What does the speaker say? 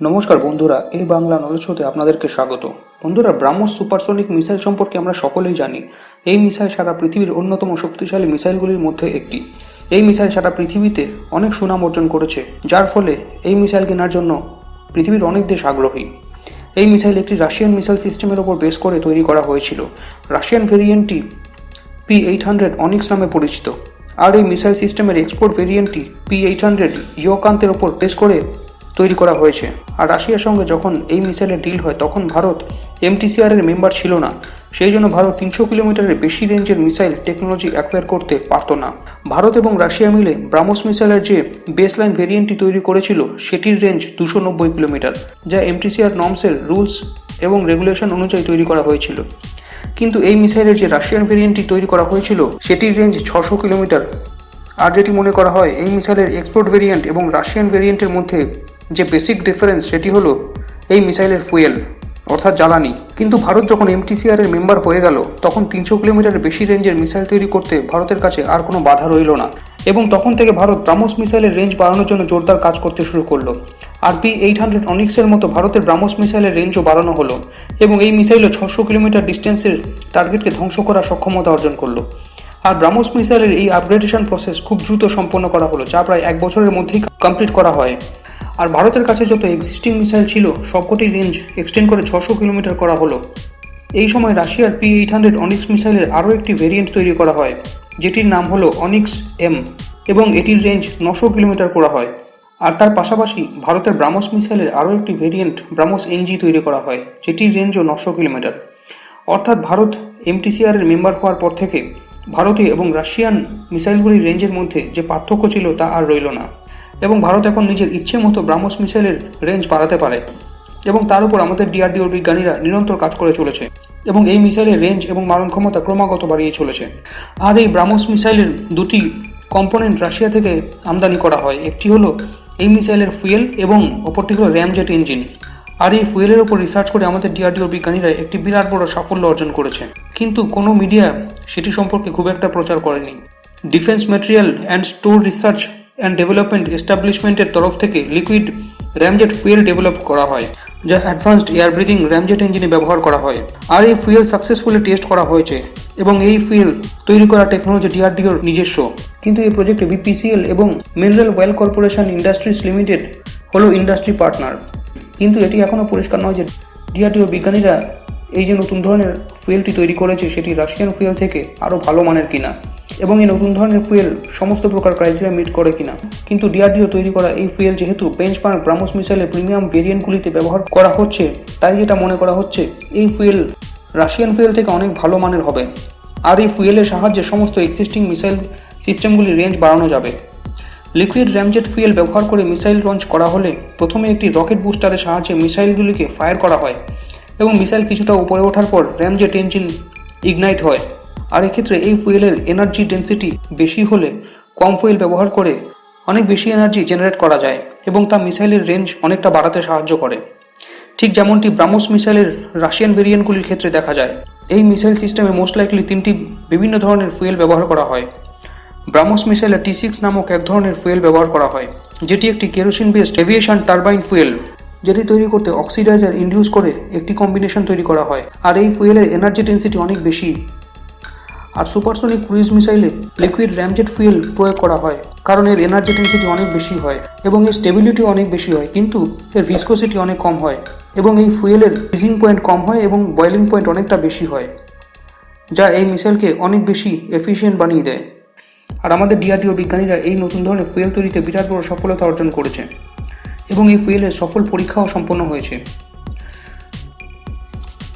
নমস্কার বন্ধুরা, এই বাংলা নলেজ শোতে আপনাদেরকে স্বাগত। বন্ধুরা ব্রাহ্মস সুপারসনিক মিসাইল সম্পর্কে আমরা সকলেই জানি, এই মিসাইল সারা পৃথিবীর অন্যতম শক্তিশালী মিসাইলগুলির মধ্যে একটি। এই মিসাইল সারা পৃথিবীতে অনেক সুনাম অর্জন করেছে, যার ফলে এই মিসাইল কেনার জন্য পৃথিবীর অনেক দেশ আগ্রহী। এই মিসাইল একটি রাশিয়ান মিসাইল সিস্টেমের ওপর বেস করে তৈরি করা হয়েছিল। রাশিয়ান ভেরিয়েন্টটি পি এইট হান্ড্রেড অনিক্স নামে পরিচিত। আর এই মিসাইল সিস্টেমের এক্সপোর্ট ভেরিয়েন্টটি পি এইট হান্ড্রেড ইয়কান্তের ওপর বেস করে তৈরি করা হয়েছে। আর রাশিয়ার সঙ্গে যখন এই মিসাইলের ডিল হয়, তখন ভারত এমটিসিআর এর মেম্বার ছিল না। সেই জন্য ভারত তিনশো কিলোমিটারের বেশি রেঞ্জের মিসাইল টেকনোলজি অ্যাকোয়ার করতে পারত না। ভারত এবং রাশিয়া মিলে ব্রাহ্মস মিসাইলের যে বেসলাইন ভেরিয়েন্টটি তৈরি করেছিল, সেটির রেঞ্জ দুশো নব্বই কিলোমিটার, যা এমটিসিআর নর্মসের রুলস এবং রেগুলেশন অনুযায়ী তৈরি করা হয়েছিল। কিন্তু এই মিসাইলের যে রাশিয়ান ভেরিয়েন্টটি তৈরি করা হয়েছিল, সেটির রেঞ্জ ছশো কিলোমিটার। আর যেটি মনে করা হয়, এই মিসাইলের এক্সপোর্ট ভেরিয়েন্ট এবং রাশিয়ান ভেরিয়েন্টের মধ্যে বেসিক ডিফারেন্স সেটি হলো এই মিসাইলের ফুয়েল অর্থাৎ জ্বালানি। কিন্তু ভারত যখন এমটিসিআর এর মেম্বার হয়ে গেল, তখন তিনশো কিলোমিটার বেশি রেঞ্জের মিসাইল তৈরি করতে ভারতের কাছে আর কোনো বাধা রইল না। এবং তখন থেকে ভারত ব্রাহ্মস মিসাইলের রেঞ্জ বাড়ানোর জন্য জোরদার কাজ করতে শুরু করল। আর পি এইট হান্ড্রেড অনিক্সের মতো ভারতের ব্রাহ্মস মিসাইলের রেঞ্জও বাড়ানো হলো। এবং এই মিসাইলও ছশো কিলোমিটার ডিস্টেন্সের টার্গেটকে ধ্বংস করার সক্ষমতা অর্জন করল। আর ব্রাহ্মস মিসাইলের এই আপগ্রেডেশন প্রসেস খুব দ্রুত সম্পন্ন করা হলো, যা প্রায় এক বছরের মধ্যেই কমপ্লিট করা হয়। আর ভারতের কাছে যত এক্সিস্টিং মিসাইল ছিল, সবকটি রেঞ্জ এক্সটেন্ড করে ছশো কিলোমিটার করা হলো। এই সময় রাশিয়ার পি এইট হান্ড্রেড অনিক্স মিসাইলের আরও একটি ভেরিয়েন্ট তৈরি করা হয়, যেটির নাম হলো অনিক্স এম এবং এটির রেঞ্জ নশো কিলোমিটার করা হয়। আর তার পাশাপাশি ভারতের ব্রাহ্মস মিসাইলের আরও একটি ভেরিয়েন্ট ব্রাহ্মস এনজি তৈরি করা হয়, যেটির রেঞ্জও নশো কিলোমিটার। অর্থাৎ ভারত এমটিসিআরের মেম্বার হওয়ার পর থেকে ভারতীয় এবং রাশিয়ান মিসাইলগুলির রেঞ্জের মধ্যে যে পার্থক্য ছিল তা আর রইল না। এবং ভারত এখন নিজের ইচ্ছে মতো ব্রাহ্মস মিসাইলের রেঞ্জ বাড়াতে পারে এবং তার উপর আমাদের ডিআরডিওর বিজ্ঞানীরা নিরন্তর কাজ করে চলেছে এবং এই মিসাইলের রেঞ্জ এবং মারণ ক্ষমতা ক্রমাগত বাড়িয়ে চলেছে। আর এই ব্রাহ্মস মিসাইলের দুটি কম্পোনেন্ট রাশিয়া থেকে আমদানি করা হয়। একটি হলো এই মিসাইলের ফুয়েল এবং অপরটি হলো র্যামজেট ইঞ্জিন আর এই ফুয়েলের ওপর রিসার্চ করে আমাদের ডিআরডিও বিজ্ঞানীরা একটি বিরাট বড় সাফল্য অর্জন করেছে। কিন্তু কোনো মিডিয়া সেটি সম্পর্কে খুব একটা প্রচার করেনি। Defence material and store research and development এস্টাবলিশমেন্টের তরফ থেকে লিকুইড র্যামজেট ফুয়েল ডেভেলপ করা হয়, যা অ্যাডভান্সড এয়ার ব্রিদিং র্যামজেট ইঞ্জিনে ব্যবহার করা হয়। আর এই ফুয়েল সাকসেসফুলি টেস্ট করা হয়েছে এবং এই ফুয়েল তৈরি করা টেকনোলজি ডিআরডিওর নিজস্ব। কিন্তু এই প্রজেক্টে বিপিসিএল এবং mineral oil corporation industries limited হলো ইন্ডাস্ট্রি পার্টনার কিন্তু এটি এখনও পরিষ্কার নয় যে ডিআরডিও বিজ্ঞানীরা এই যে নতুন ধরনের ফুয়েলটি তৈরি করেছে, সেটি রাশিয়ান ফুয়েল থেকে আরও ভালো মানের কিনা। এবং এই নতুন ধরনের ফুয়েল সমস্ত প্রকার ক্রাইটেরিয়া মিট করে কিনা। কিন্তু ডিআরডিও তৈরি করা এই ফুয়েল যেহেতু বেঞ্চমার্ক ব্রাহ্মস মিসাইলের প্রিমিয়াম ভেরিয়েন্টগুলিতে ব্যবহার করা হচ্ছে, তাই যেটা মনে করা হচ্ছে, এই ফুয়েল রাশিয়ান ফুয়েল থেকে অনেক ভালো মানের হবে। আর এই ফুয়েলের সাহায্যে সমস্ত এক্সিস্টিং মিসাইল সিস্টেমগুলির রেঞ্জ বাড়ানো যাবে। লিকুইড র্যামজেট ফুয়েল ব্যবহার করে মিসাইল লঞ্চ করা হলে প্রথমে একটি রকেট বুস্টারের সাহায্যে মিসাইলগুলিকে ফায়ার করা হয় এবং মিসাইল কিছুটা উপরে ওঠার পর র্যামজেট ইঞ্জিন ইগনাইট হয়। আর এক্ষেত্রে এই ফুয়েলের এনার্জি ডেন্সিটি বেশি হলে কম ফুয়েল ব্যবহার করে অনেক বেশি এনার্জি জেনারেট করা যায় এবং তা মিসাইলের রেঞ্জ অনেকটা বাড়াতে সাহায্য করে। ঠিক যেমনটি ব্রাহ্মস মিসাইলের রাশিয়ান ভেরিয়েন্টগুলির ক্ষেত্রে দেখা যায়। এই মিসাইল সিস্টেমে মোস্ট লাইকলি তিনটি বিভিন্ন ধরনের ফুয়েল ব্যবহার করা হয়। ব্রাহ্মস মিসাইলে টি সিক্স নামক এক ধরনের ফুয়েল ব্যবহার করা হয়, যেটি একটি kerosene based aviation turbine fuel, যেটি তৈরি করতে অক্সিডাইজার ইন্ডিউস করে একটি কম্বিনেশন তৈরি করা হয়। আর এই ফুয়েলের এনার্জি ডেন্সিটি অনেক বেশি। আর সুপারসনিক ক্রুইজ মিসাইলে লিকুইড র্যামজেট ফুয়েল প্রয়োগ করা হয়, কারণ এর এনার্জি ডেন্সিটি অনেক বেশি হয় এবং এর স্টেবিলিটি অনেক বেশি হয়, কিন্তু এর ভিসকোসিটি অনেক কম হয় এবং এই ফুয়েলের ফ্রিজিং পয়েন্ট কম হয় এবং বয়েলিং পয়েন্ট অনেকটা বেশি হয়, যা এই মিসাইলকে অনেক বেশি এফিসিয়েন্ট বানিয়ে দেয়। আর আমাদের ডিআরডিও বিজ্ঞানীরা এই নতুন ধরনের ফুয়েল তৈরিতে বিরাট বড় সফলতা অর্জন করেছে এবং এই ফুয়েলের সফল পরীক্ষাও সম্পন্ন হয়েছে।